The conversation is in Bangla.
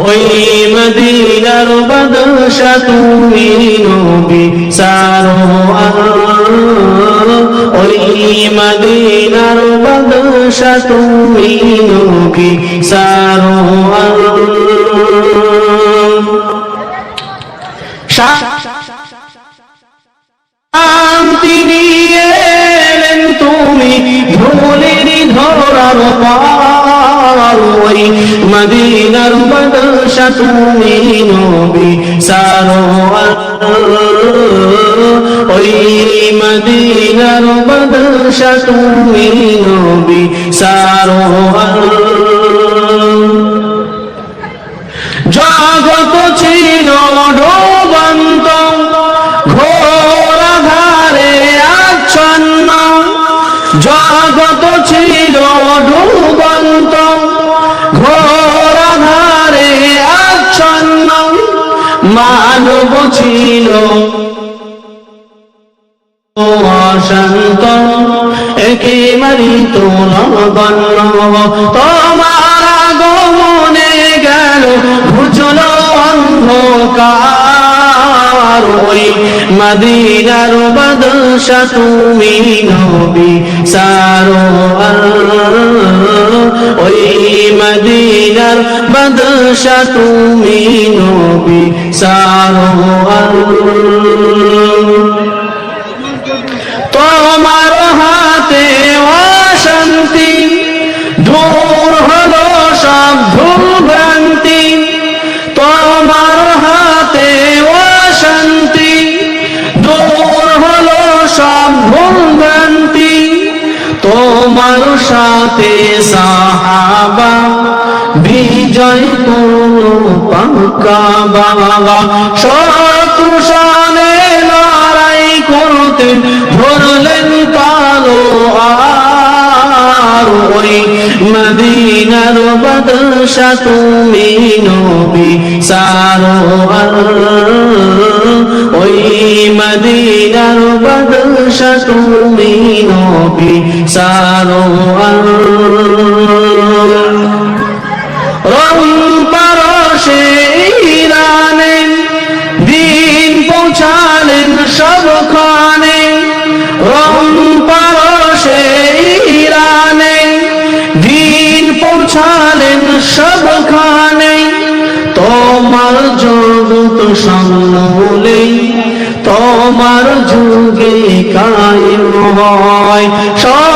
ওই মদিনার বাদশা তুমি নবী সারো ওই মদিনার বাদশা তুমি নবী সারো শান্তি মদিনার বাদশা তুমি নবী সারোয়ার ওই মদিনার বাদশা তুমি নবী সারোয়ার জগত ছিল ডোবন্ত, ঘোর ধারে আচ্ছন্ন। জগত ছিল মানব ছিল অশান্ত, একে মারিত নগণ্য তোমার আগমনে গেল ঘুচল অন্ধকার। ওই মদিনার বাদশা তুমি নবী সারো ওই মদিনার বাদশা তুমি নবী, সারো তোমার হাতে অশান্তি দূর হলো সব ভ্রান্তি তোমার হাতে অশান্তি দূর হলো সব ভ্রান্তি তোমার সাথে সাহাবা বিজয় করল পাকা বাবা। শত্রু সালে লড়াই করতে ধরলেন কালো আর ওই মদিনার বাদশা তুমি নবী সারো ওই মদিনার বাদশা তুমি নবী সারো রং সবখানে রং পারসে ইরানে। দিন পৌঁছালেন সবখানে, তোমার জগত বলে তোমার যুগে কায়েম হয়। সব